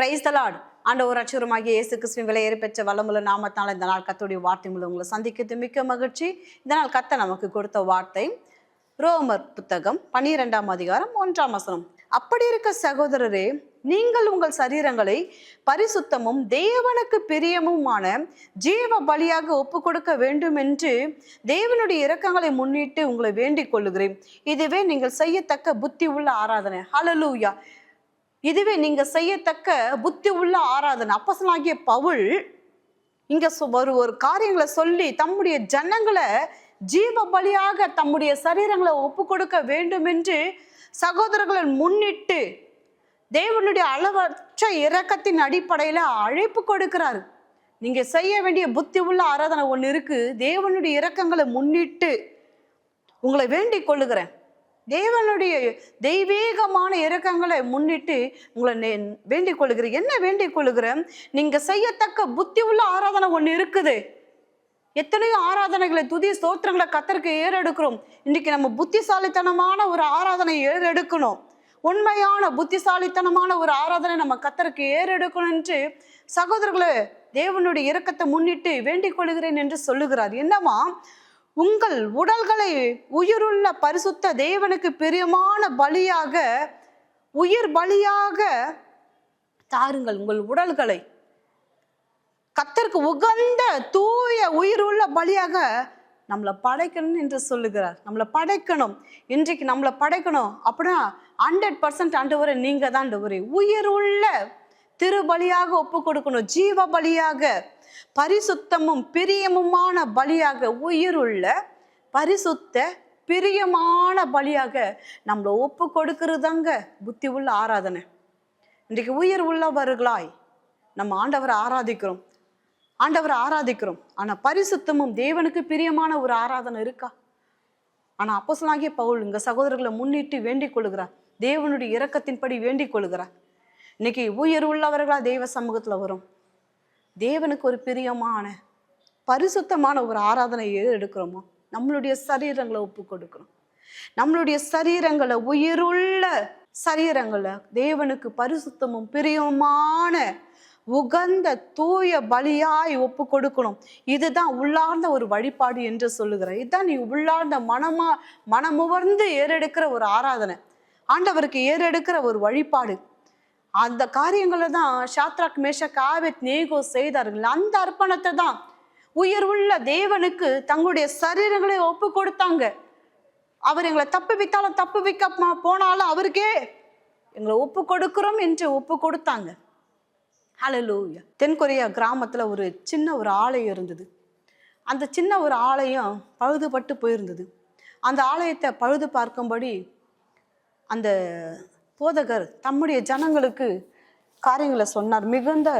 Price தலாட் ஆண்ட ஒரு அச்சுரமாகிய இயேசு கிறிஸ்துவின் விலையேறி பெற்ற வல்லமுள்ள நாமத்தால் இந்த நாள் கத்தோடைய வார்த்தை மூலம் உங்களை சந்திக்கிறது. மிக்க மகிழ்ச்சி. இந்த நாள் கத்த நமக்கு கொடுத்த வார்த்தை ரோமர் புத்தகம் பன்னிரெண்டாம் அதிகாரம் ஒன்றாம் வசனம். அப்படி இருக்க சகோதரரே நீங்கள் உங்கள் சரீரங்களை பரிசுத்தமும் தேவனுக்கு பிரியமுமான ஜீவ பலியாக ஒப்பு கொடுக்க வேண்டும் என்று தேவனுடைய இரக்கங்களை முன்னிட்டு உங்களை வேண்டிக் கொள்ளுகிறேன். இதுவே நீங்கள் செய்யத்தக்க புத்தி உள்ள ஆராதனை. ஹலலூயா இதுவே நீங்க செய்யத்தக்க புத்தி உள்ள ஆராதனை. அப்பசனாகிய பவுல் இங்க ஒரு ஒரு காரியங்களை சொல்லி தம்முடைய ஜனங்களை ஜீவ பலியாக தம்முடைய சரீரங்களை ஒப்பு கொடுக்க வேண்டும் என்று சகோதரர்களை முன்னிட்டு தேவனுடைய அளவற்ற இரக்கத்தின் அடிப்படையில அழைப்பு கொடுக்கிறார். நீங்க செய்ய வேண்டிய புத்தி உள்ள ஆராதனை ஒன்று இருக்கு. தேவனுடைய இரக்கங்களை முன்னிட்டு உங்களை வேண்டிக் கொள்ளுகிறேன். தேவனுடைய தெய்வீகமான இறக்கங்களை முன்னிட்டு உங்களை வேண்டிக் கொள்கிறேன். என்ன வேண்டிக் கொள்கிறேன்? நீங்க செய்யத்தக்க புத்தி உள்ள ஆராதனை ஒன்று இருக்குது. எத்தனையோ ஆராதனைகளை துதி ஸ்தோத்திரங்களை கத்தருக்கு ஏறெடுக்கிறோம். இன்னைக்கு நம்ம புத்திசாலித்தனமான ஒரு ஆராதனை ஏறெடுக்கணும். உண்மையான புத்திசாலித்தனமான ஒரு ஆராதனை நம்ம கத்தருக்கு ஏறெடுக்கணும் சகோதரர்களே தேவனுடைய இறக்கத்தை முன்னிட்டு வேண்டிக் கொள்கிறேன் என்று சொல்லுகிறார். என்னவா உங்கள் உடல்களை உயிருள்ள பரிசுத்த தேவனுக்கு பிரியமான பலியாக உயிர் பலியாக தாருங்கள் உங்கள் உடல்களை. கத்தருக்கு உகந்த தூய உயிருள்ள பலியாக நம்மளை படைக்கணும் என்று சொல்லுகிறார். நம்மளை படைக்கணும். இன்றைக்கு நம்மளை படைக்கணும். அப்படின்னா ஹண்ட்ரட் பர்சன்ட் ஆண்டவரை நீங்கள் தான் ஆண்டவரே. உயிருள்ள திருபலியாக ஒப்பு கொடுக்கணும் ஜீவ பலியாக பரிசுத்தமும் பிரியமுமான பலியாக உயிருள்ள பரிசுத்த பிரியமான பலியாக நம்மளை ஒப்பு கொடுக்கறதாங்க புத்தி உள்ள ஆராதனை. இன்றைக்கு உயிர் உள்ளவர்களாய் நம்ம ஆண்டவரை ஆராதிக்கிறோம். ஆண்டவரை ஆராதிக்கிறோம். ஆனால் பரிசுத்தமும் தேவனுக்கு பிரியமான ஒரு ஆராதனை இருக்கா? ஆனால் அப்போஸ்தலனாகிய பவுல் இங்கே சகோதரர்களை முன்னிட்டு வேண்டிக் கொள்கிறார் தேவனுடைய இரக்கத்தின்படி வேண்டிக் கொள்கிறார் இன்னைக்கு உயிர் உள்ளவர்களாக தெய்வ சமூகத்தில் வரும். தேவனுக்கு ஒரு பிரியமான பரிசுத்தமான ஒரு ஆராதனை எது எடுக்கிறோமோ நம்மளுடைய சரீரங்களை ஒப்பு கொடுக்கணும் நம்மளுடைய சரீரங்களை உயிருள்ள சரீரங்களை தேவனுக்கு பரிசுத்தமும் பிரியமான உகந்த தூய பலியாய் ஒப்பு கொடுக்கணும். இதுதான் உள்ளார்ந்த ஒரு வழிபாடு என்று சொல்லுகிற இதுதான் நீ உள்ளார்ந்த மனமா மனமுவர்ந்து ஏறெடுக்கிற ஒரு ஆராதனை. ஆண்டவருக்கு ஏறெடுக்கிற ஒரு வழிபாடு. அந்த காரியங்களை தான் ஷாத்ராக் மேஷக் ஆபத் நேகோ செய்தார்கள். அந்த அர்ப்பணத்தை தான் உயிர் உள்ள தேவனுக்கு தங்களுடைய சரீரங்களை ஒப்பு கொடுத்தாங்க. அவர் எங்களை தப்பு வைத்தாலும் தப்பு வைக்க போனாலும் அவருக்கே எங்களை ஒப்பு கொடுக்கிறோம் என்று ஒப்பு கொடுத்தாங்க. ஹலலூயா தென்கொரியா கிராமத்தில் ஒரு சின்ன ஒரு ஆலயம் இருந்தது. அந்த சின்ன ஒரு ஆலயம் பழுதுபட்டு போயிருந்தது. அந்த ஆலயத்தை பழுது பார்க்கும்படி அந்த போதகர் தம்முடைய ஜனங்களுக்கு காரியங்களை சொன்னார். மிகுந்த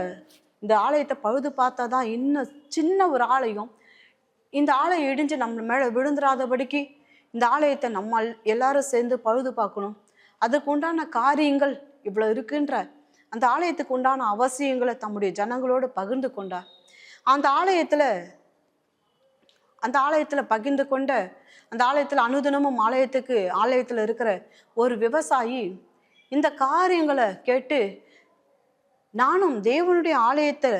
இந்த ஆலயத்தை பழுது பார்த்தா தான் இன்னும் சின்ன ஒரு ஆலயம். இந்த ஆலயம் இடிஞ்சு நம்ம மேலே விழுந்துராதபடிக்கு இந்த ஆலயத்தை நம்ம எல்லாரும் சேர்ந்து பழுது பார்க்கணும். அதுக்கு உண்டான காரியங்கள் இவ்வளோ இருக்குன்ற அந்த ஆலயத்துக்கு உண்டான அவசியங்களை தம்முடைய ஜனங்களோடு பகிர்ந்து கொண்டார். அந்த ஆலயத்தில் அந்த ஆலயத்தில் பகிர்ந்து கொண்ட அந்த ஆலயத்தில் அனுதினமும் ஆலயத்துக்கு ஆலயத்தில் இருக்கிற ஒரு விவசாயி இந்த காரியங்களை கேட்டு நானும் தேவனுடைய ஆலயத்தை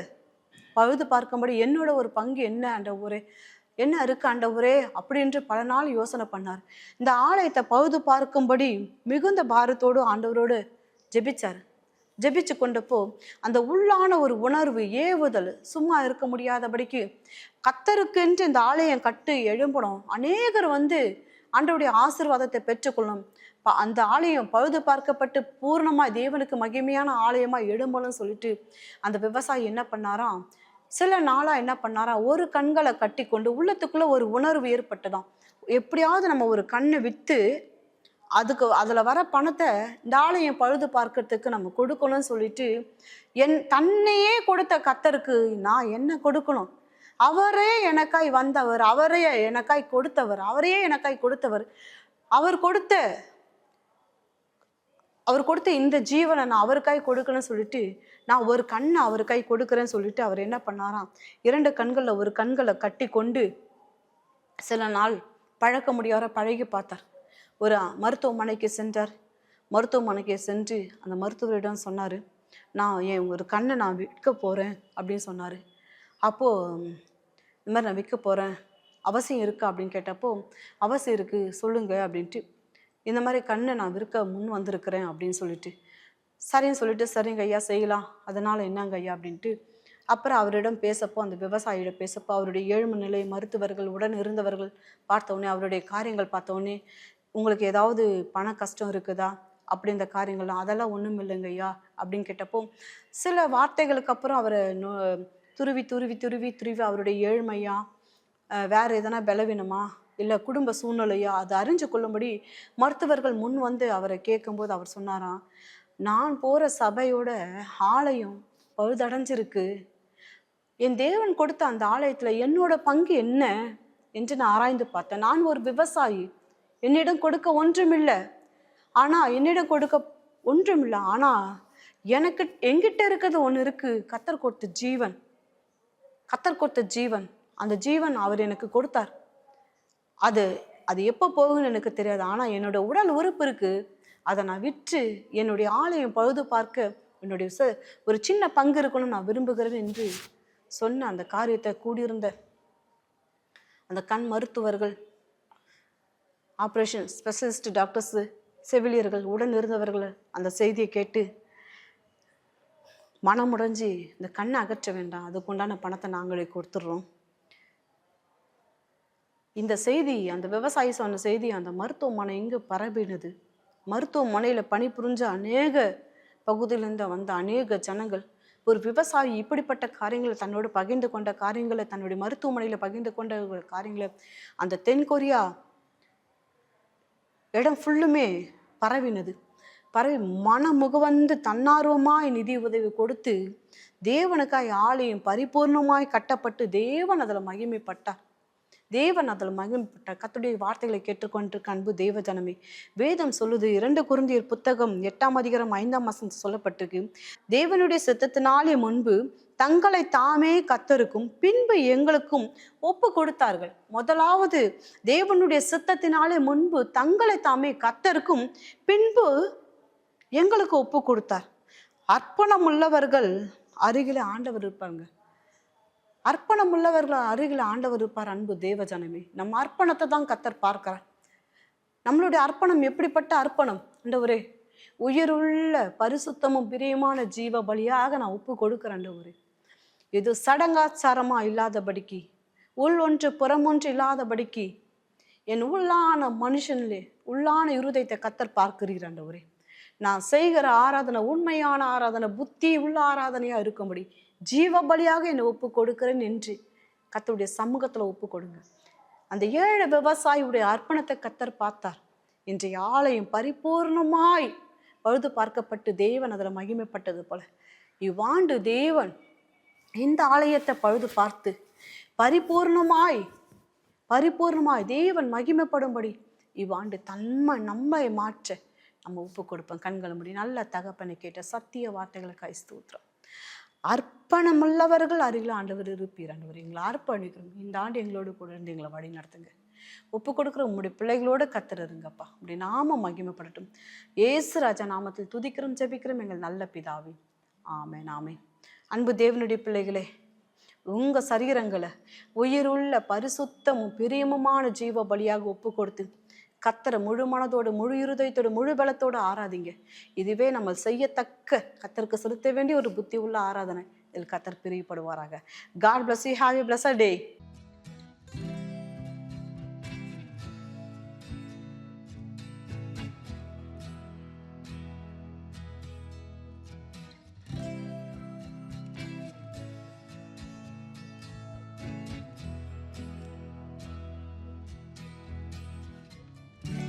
பழுது பார்க்கும்படி என்னோட ஒரு பங்கு என்ன ஆண்டவரே என்ன இருக்கு ஆண்டவரே அப்படின்று பல நாள் யோசனை பண்ணார். இந்த ஆலயத்தை பழுது பார்க்கும்படி மிகுந்த பாரத்தோடு ஆண்டவரோடு ஜெபிச்சார். ஜெபிச்சு கொண்டப்போ அந்த உள்ளான ஒரு உணர்வு ஏவுதல் சும்மா இருக்க முடியாதபடிக்கு கத்தருக்கென்று இந்த ஆலயம் கட்டு எழும்பணும். அநேகர் வந்து ஆண்டவருடைய ஆசீர்வாதத்தை பெற்றுக்கொள்ளும். ப- அந்த ஆலயம் பழுது பார்க்கப்பட்டு பூர்ணமாக தேவனுக்கு மகிமையான ஆலயமாக எழும்பணும்னு சொல்லிட்டு அந்த விவசாயி என்ன பண்ணாராம் சில நாளாக என்ன பண்ணாராம் ஒரு கண்களை கட்டி கொண்டு உள்ளத்துக்குள்ளே ஒரு உணர்வு ஏற்பட்டதாம். எப்படியாவது நம்ம ஒரு கண்ணை விற்று அதுக்கு அதில் வர பணத்தை இந்த ஆலயம் பழுது பார்க்கறதுக்கு நம்ம கொடுக்கணும்னு சொல்லிட்டு என் தன்னையே கொடுத்த கத்தருக்கு நான் என்ன கொடுக்கணும்? அவரே எனக்காய் வந்தவர் அவரே எனக்காய் கொடுத்தவர் அவரே எனக்காய் கொடுத்தவர். அவர் கொடுத்த அவர் கொடுத்த இந்த ஜீவனை நான் அவருக்காய் கொடுக்கணும்னு சொல்லிட்டு நான் ஒரு கண்ணை அவருக்காய் கொடுக்குறேன்னு சொல்லிட்டு அவர் என்ன பண்ணாராம்? இரண்டு கண்களில் ஒரு கண்களை கட்டி கொண்டு சில நாள் பழக்க முடியாத பழகி பார்த்தார். ஒரு மருத்துவமனைக்கு சென்றார். மருத்துவமனைக்கு சென்று அந்த மருத்துவரிடம் சொன்னார் நான் என் ஒரு கண்ணை நான் விற்க போகிறேன் அப்படின்னு சொன்னார். அப்போது இந்த மாதிரி நான் விற்க போகிறேன் அவசியம் இருக்கா அப்படின்னு கேட்டப்போ அவசியம் இருக்குது சொல்லுங்க அப்படின்ட்டு. இந்த மாதிரி கண்ணை நான் விற்க முன் வந்திருக்கிறேன் அப்படின்னு சொல்லிட்டு. சரின்னு சொல்லிட்டு சரிங்க ஐயா செய்யலாம். அதனால் என்னங்க ஐயா அப்படின்ட்டு. அப்புறம் அவரிடம் பேசப்போ அந்த விவசாயியிடம் பேசப்போ அவருடைய ஏழ்மை நிலை மருத்துவர்கள் உடன் இருந்தவர்கள் பார்த்த அவருடைய காரியங்கள் பார்த்தோன்னே உங்களுக்கு ஏதாவது பண கஷ்டம் இருக்குதா? அப்படி இந்த காரியங்கள்லாம் அதெல்லாம் ஒன்றும் இல்லைங்கய்யா அப்படின்னு கேட்டப்போ சில வார்த்தைகளுக்கு அப்புறம் அவரை துருவி துருவி துருவி துருவி அவருடைய ஏழ்மையா? வேறு எதனா பலவீனமா? இல்லை குடும்ப சூழ்நிலையா? அதை அறிஞ்சு கொள்ளும்படி மருத்துவர்கள் முன் வந்து அவரை கேட்கும்போது அவர் சொன்னாராம் நான் போகிற சபையோட ஆலயம் பழுதடைஞ்சிருக்கு. என் தேவன் கொடுத்த அந்த ஆலயத்தில் என்னோட பங்கு என்ன? என்று நான் ஆராய்ந்து பார்த்தேன். நான் ஒரு விவசாயி. என்னிடம் கொடுக்க ஒன்றுமில்லை. ஆனால் என்னிடம் கொடுக்க ஒன்றுமில்லை. ஆனால் எனக்கு எங்கிட்ட இருக்கிறது ஒன்று இருக்குது கத்தர் கொடுத்த ஜீவன். கத்தர் கொடுத்த ஜீவன் அந்த ஜீவன் அவர் எனக்கு கொடுத்தார். அது அது எப்போ போகும்னு எனக்கு தெரியாது. ஆனால் என்னோட உடல் உறுப்பு இருக்குது அதை நான் விற்று என்னுடைய ஆலயம் பழுது பார்க்க என்னுடைய ச- ஒரு சின்ன பங்கு இருக்கணும்னு நான் விரும்புகிறேன் என்று சொன்ன அந்த காரியத்தை கூடியிருந்த அந்த கண் மருத்துவர்கள் ஆப்ரேஷன் ஸ்பெஷலிஸ்ட் டாக்டர்ஸு செவிலியர்கள் உடன் இருந்தவர்கள் அந்த செய்தியை கேட்டு மனமுடைஞ்சு இந்த கண்ணை அகற்ற வேண்டாம். அதுக்குண்டான பணத்தை நாங்களே கொடுத்துட்றோம். இந்த செய்தி அந்த விவசாயி சொன்ன செய்தி அந்த மருத்துவமனை இங்கு பரவினது மருத்துவமனையில் பணிபுரிஞ்ச அநேக பகுதியிலிருந்து வந்த அநேக ஜனங்கள் ஒரு விவசாயி இப்படிப்பட்ட காரியங்களை தன்னோடு பகிர்ந்து கொண்ட காரியங்களை தன்னுடைய மருத்துவமனையில் பகிர்ந்து கொண்ட காரியங்களை அந்த தென்கொரியா இடம் ஃபுல்லுமே பரவினது. பரவி மனமுகவந்து தன்னார்வமாய் நிதி உதவி கொடுத்து தேவனுக்காய் ஆலயம் பரிபூர்ணமாய் கட்டப்பட்டு தேவன் அதில் மகிமைப்பட்டார். தேவன் அதில் மகிமைப்பட்டார். கத்துடைய வார்த்தைகளை கேட்டுக்கொண்டிருக்க அன்பு தேவ ஜனமே வேதம் சொல்லுது இரண்டு குருந்தியர் புத்தகம் எட்டாம் அதிகாரம் ஐந்தாம் மாசம் சொல்லப்பட்டிருக்கு. தேவனுடைய சித்தத்தினாலே முன்பு தங்களை தாமே கத்தருக்கும் பின்பு எங்களுக்கும் ஒப்பு கொடுத்தார்கள். முதலாவது தேவனுடைய சித்தத்தினாலே முன்பு தங்களை தாமே கத்தருக்கும் பின்பு எங்களுக்கு ஒப்பு கொடுத்தார். அர்ப்பணம் உள்ளவர்கள் அருகிலே ஆண்டவர் இருப்பாங்க அர்ப்பணம் உள்ளவர்கள் அருகில் ஆண்டவர் இருப்பார் அன்பு தேவஜனமே. நம்ம அர்ப்பணத்தை தான் கத்தர் பார்க்கிறார். நம்மளுடைய அர்ப்பணம் எப்படிப்பட்ட அர்ப்பணம்? ஆண்டவரே உயிருள்ள பரிசுத்தமும் பிரியமான ஜீவ பலியாக நான் ஒப்பு கொடுக்கிறேன் ஆண்டவரே இது சடங்காச்சாரமாக இல்லாதபடிக்கு உள் ஒன்று புறம் ஒன்று இல்லாதபடிக்கு என் உள்ளான மனுஷனிலே உள்ளான இருதயத்தை கத்தர் பார்க்கிறீர் ஆண்டவரே நான் செய்கிற ஆராதனை உண்மையான ஆராதனை புத்தி உள்ள ஆராதனையாக இருக்கும்படி ஜீவ பலியாக என்னை ஒப்பு கொடுக்கிறேன் என்று கத்தருடைய சமூகத்தில் ஒப்பு கொடுங்க. அந்த ஏழு விவசாயியுடைய அர்ப்பணத்தை கத்தர் பார்த்தார். இன்றைய ஆலயம் பரிபூர்ணமாய் பழுது பார்க்கப்பட்டு தேவன் அதில் மகிமைப்பட்டது போல. இவ்வாண்டு தேவன் இந்த ஆலயத்தை பழுது பார்த்து பரிபூர்ணமாய் பரிபூர்ணமாய் தேவன் மகிமைப்படும்படி இவ்வாண்டு தன்மை நம்மை மாற்ற நம்ம ஒப்பு கொடுப்போம் கண்களை முடி நல்ல தகப்பனை கேட்ட சத்திய வார்த்தைகளை கை அர்ப்பணமுள்ளவர்கள் அருகில் ஆண்டவர் இருப்பீர் ஆண்டவர். எங்களை அர்ப்பணிக்கிறோம். இந்த ஆண்டு எங்களோடு கூட இருந்து எங்களை வழி நடத்துங்க. ஒப்பு கொடுக்குற உங்களுடைய பிள்ளைகளோட கத்துறதுங்கப்பா அப்படி நாம மகிமைப்படட்டும். ஏசு ராஜா நாமத்தில் துதிக்கிறோம் ஜெபிக்கிறோம். எங்கள் நல்ல பிதாவே. ஆமே நாமே அன்பு தேவனுடைய பிள்ளைகளே உங்கள் சரீரங்களை உயிருள்ள பரிசுத்தமும் பிரியமுமான ஜீவ பலியாக ஒப்பு கொடுத்து கத்தரை முழு மனதோடு முழு இருதயத்தோடு முழு பலத்தோடு ஆராதிங்க. இதுவே நம்ம செய்யத்தக்க கத்தருக்கு செலுத்த வேண்டிய ஒரு புத்தி உள்ள ஆராதனை. இதில் கத்தர் பிரியப்படுவாராக. God bless you have you bless a day